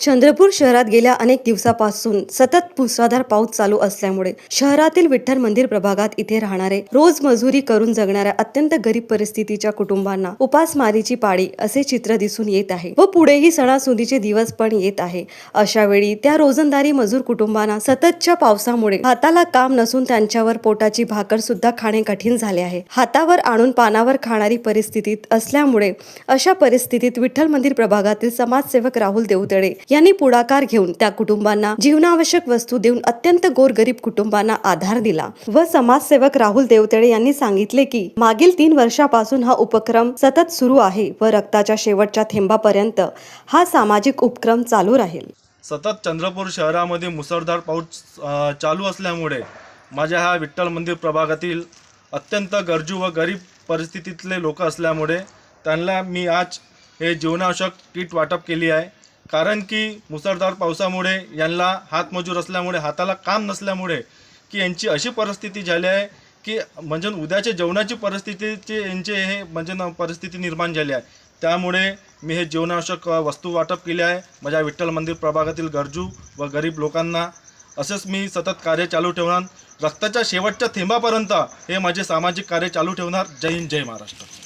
चंद्रपूर शहरात गेल्या अनेक दिवसापासून सतत मुसळधार पाऊस चालू असल्यामुळे शहरातील विठ्ठल मंदिर प्रभागात इथे राहणारे रोज मजुरी करून जगणाऱ्या अत्यंत गरीब परिस्थितीच्या कुटुंबांना उपासमारीची पाळी असे चित्र दिसून येत आहे व पुढेही सणासुदीचे दिवस पण येत आहे. अशा वेळी त्या रोजंदारी मजूर कुटुंबांना सततच्या पावसामुळे हाताला काम नसून त्यांच्यावर पोटाची भाकर सुद्धा खाणे कठीण झाले आहे. हातावर आणून पानावर खाणारी परिस्थितीत असल्यामुळे अशा परिस्थितीत विठ्ठल मंदिर प्रभागातील समाजसेवक राहुल देवतळे यांनी पुढाकार घेऊन त्या कुटुंबांना जीवनावश्यक वस्तू देऊन अत्यंत गोरगरीब कुटुंबांना आधार दिला. व समाजसेवक राहुल देवतळे यांनी सांगितले की मागील तीन वर्षापासून हा उपक्रम सतत सुरू आहे व रक्ताच्या शेवटच्या थेंबापर्यंत हा सामाजिक उपक्रम चालू राहील. सतत चंद्रपूर शहरामध्ये मुसळधार पाऊस चालू असल्यामुळे माझ्या ह्या विठ्ठल मंदिर प्रभागातील अत्यंत गरजू व गरीब परिस्थितीतले लोक असल्यामुळे त्यांना मी आज हे जीवनावश्यक किट वाटप केली आहे. कारण की मुसळधार पावसामुळे यांना हातमजूर असल्यामुळे हाताला काम नसल्यामुळे की यांची अशी परिस्थिती झाली आहे की म्हणजे उद्याच्या जेवणाची परिस्थितीचे यांचे हे म्हणजे परिस्थिती निर्माण झाली आहे. त्यामुळे मी हे जीवनावश्यक वस्तू वाटप केले आहे. माझ्या विठ्ठल मंदिर प्रभागातील गरजू व गरीब लोकांना असेच मी सतत कार्य चालू ठेवणार. रक्ताच्या शेवटच्या थेंबापर्यंत हे माझे सामाजिक कार्य चालू ठेवणार. जय हिंद जय महाराष्ट्र.